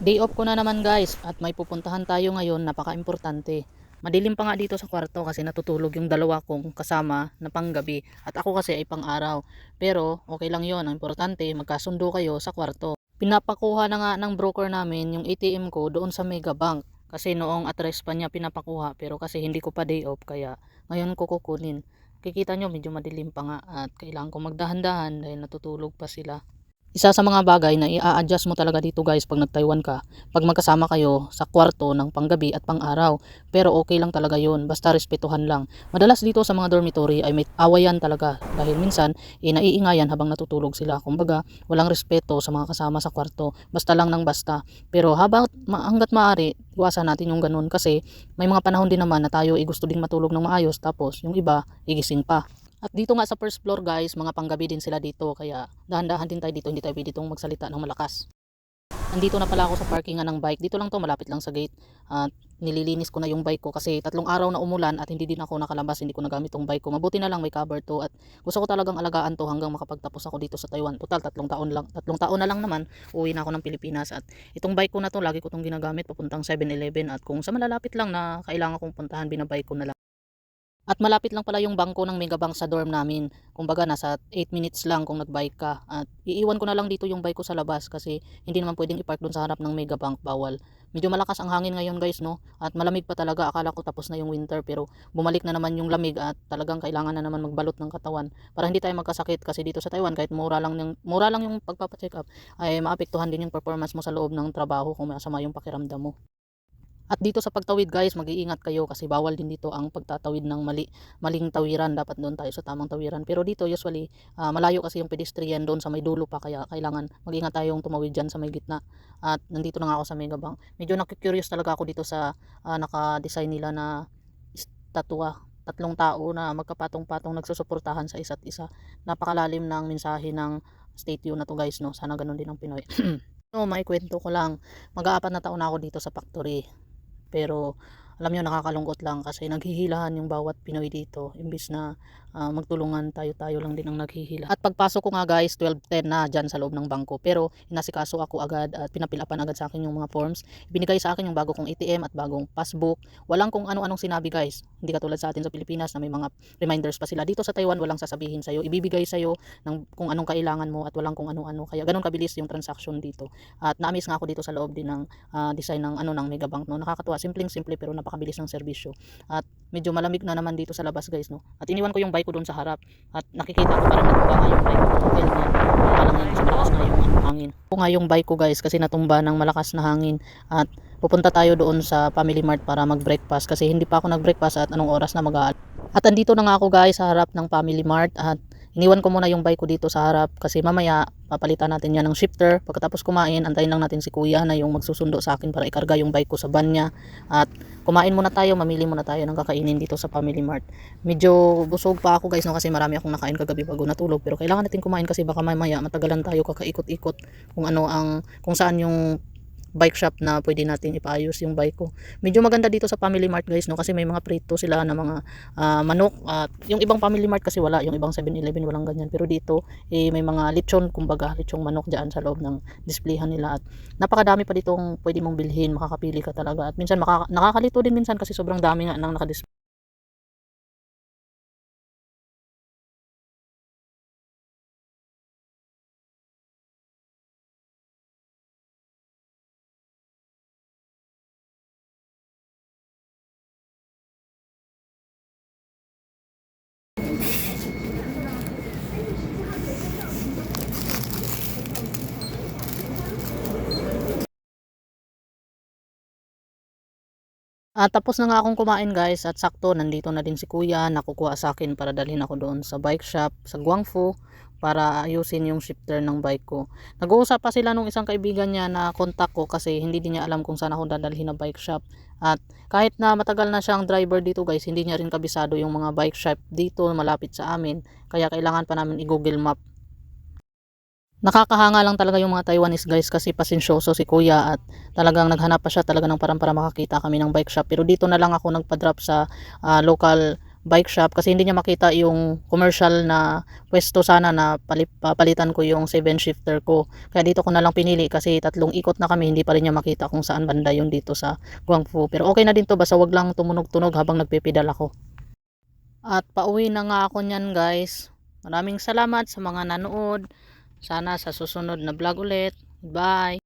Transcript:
Day off ko na naman guys at may pupuntahan tayo ngayon napaka-importante. Madilim pa nga dito sa kwarto kasi natutulog yung dalawa kong kasama na panggabi at ako kasi ay pang-araw. Pero okay lang yon ang importante magkasundo kayo sa kwarto. Pinapakuha na nga ng broker namin yung ATM ko doon sa Mega Bank kasi noong address pa niya pinapakuha pero kasi hindi ko pa day off kaya ngayon ko kukunin. Kikita nyo medyo madilim pa nga at kailangan ko magdahan-dahan dahil natutulog pa sila. Isa sa mga bagay na i-adjust mo talaga dito guys pag nag-Taiwan ka, pag magkasama kayo sa kwarto ng panggabi at pang-araw. Pero okay lang talaga yon basta respetuhan lang. Madalas dito sa mga dormitory ay may awayan talaga dahil minsan eh, naiingayan habang natutulog sila. Kumbaga, walang respeto sa mga kasama sa kwarto, basta lang ng basta. Pero habang hanggat maaari, iwasan natin yung ganun kasi may mga panahon din naman na tayo ay gusto ding matulog ng maayos tapos yung iba igising pa. At dito nga sa first floor guys, mga panggabi din sila dito kaya dahan-dahan din tayo dito, hindi tayo pwede magsalita ng malakas. Nandito na pala ako sa parkingan ng bike. Dito lang to, malapit lang sa gate. At nililinis ko na yung bike ko kasi tatlong araw na umulan at hindi din ako nakalabas, hindi ko nagamit tong bike ko. Mabuti na lang may cover to at gusto ko talagang alagaan to hanggang makapagtapos ako dito sa Taiwan. Total, tatlong taon lang. Tatlong taon na lang naman, uwi na ako ng Pilipinas at itong bike ko na to, lagi ko tong ginagamit papuntang 7-Eleven at kung sa malalapit lang na kailangan kong puntahan, binabike ko na lang. At malapit lang pala yung bangko ng Megabank sa dorm namin. Kumbaga nasa 8 minutes lang kung nag-bike ka. At iiwan ko na lang dito yung bike ko sa labas kasi hindi naman pwedeng i-park doon sa harap ng Megabank, bawal. Medyo malakas ang hangin ngayon guys no. At malamig pa talaga. Akala ko tapos na yung winter pero bumalik na naman yung lamig at talagang kailangan na naman magbalot ng katawan para hindi tayo magkasakit kasi dito sa Taiwan kahit mura lang yung mura lang yung pagpapa-check up ay maapektuhan din yung performance mo sa loob ng trabaho kung masama yung pakiramdam mo. At dito sa pagtawid guys, mag-iingat kayo kasi bawal din dito ang pagtatawid ng mali, maling tawiran. Dapat doon tayo sa tamang tawiran. Pero dito usually, ah, malayo kasi yung pedestrian doon sa may dulo pa. Kaya kailangan mag-ingat tayong tumawid dyan sa may gitna. At nandito na nga ako sa Megabank. Medyo nakikurious talaga ako dito sa ah, naka-design nila na statua. Tatlong tao na magkapatong-patong nagsusuportahan sa isa't isa. Napakalalim ng mensahe ng statue na to guys. No? Sana ganun din ang Pinoy. no, may kwento ko lang. Mag-aapat na taon na ako dito sa factory. Pero alam nyo nakakalungkot lang kasi naghihilahan yung bawat Pinoy dito imbis na ah, magtulungan tayo-tayo lang din ang naghihila. At pagpasok ko nga guys 12.10 na dyan sa loob ng bangko pero inasikaso ako agad at pinapilapan agad sa akin yung mga forms. Binigay sa akin yung bago kong ATM at bagong passbook. Walang kung ano-anong sinabi guys. Hindi katulad sa atin sa Pilipinas na may mga reminders pa sila. Dito sa Taiwan walang sasabihin sa'yo. Ibibigay sa'yo ng kung anong kailangan mo at walang kung ano-ano. Kaya ganun kabilis yung transaction dito. At na-miss nga ako dito sa loob din ng ah, design ng ano ng Megabank no. Nakakatuwa, simpleng-simple pero napakabilis ng serbisyo. At medyo malamig na naman dito sa labas guys no. At iniwan ko yung bike ko doon sa harap at nakikita ko parang natumba nga yung bike ko. Dahil nga wala nga kasi malakas na yung hangin. Ako nga yung bike ko guys kasi natumba ng malakas na hangin at pupunta tayo doon sa Family Mart para mag-breakfast kasi hindi pa ako nag-breakfast at anong oras na mag At andito na nga ako guys sa harap ng Family Mart at iniwan ko muna yung bike ko dito sa harap kasi mamaya papalitan natin yan ng shifter. Pagkatapos kumain, antayin lang natin si kuya na yung magsusundo sa akin para ikarga yung bike ko sa van niya. At kumain muna tayo, mamili muna tayo ng kakainin dito sa Family Mart. Medyo busog pa ako guys no kasi marami akong nakain kagabi bago natulog pero kailangan natin kumain kasi baka mamaya matagalan tayo kakaikot-ikot kung ano ang kung saan yung bike shop na pwede natin ipaayos yung bike ko. Medyo maganda dito sa Family Mart guys no kasi may mga prito sila na mga ah, manok at yung ibang Family Mart kasi wala, yung ibang 7-Eleven walang ganyan. Pero dito eh, may mga lechon kumbaga, lechong manok diyan sa loob ng displayhan nila at napakadami pa ditong pwede mong bilhin, makakapili ka talaga. At minsan makaka- nakakalito din minsan kasi sobrang dami nga nang nakadisplay. Ah, tapos na nga akong kumain guys at sakto nandito na din si kuya nakukuha sa akin para dalhin ako doon sa bike shop sa Guangfu para ayusin yung shifter ng bike ko. Nag-uusap pa sila nung isang kaibigan niya na contact ko kasi hindi din niya alam kung saan ako dadalhin na bike shop. At kahit na matagal na siyang driver dito guys, hindi niya rin kabisado yung mga bike shop dito malapit sa amin. Kaya kailangan pa namin i-google map Nakakahanga lang talaga yung mga Taiwanese guys kasi pasensyoso si kuya at talagang naghanap pa siya talaga ng parang para makakita kami ng bike shop. Pero dito na lang ako nagpa-drop sa ah, local bike shop kasi hindi niya makita yung commercial na pwesto sana na palip, papalitan ko yung 7 shifter ko. Kaya dito ko na lang pinili kasi tatlong ikot na kami hindi pa rin niya makita kung saan banda yung dito sa Guangzhou. Pero okay na din to basta wag lang tumunog-tunog habang nagpipedal ako. At pauwi na nga ako niyan guys. Maraming salamat sa mga nanood. Sana sa susunod na vlog ulit. Bye!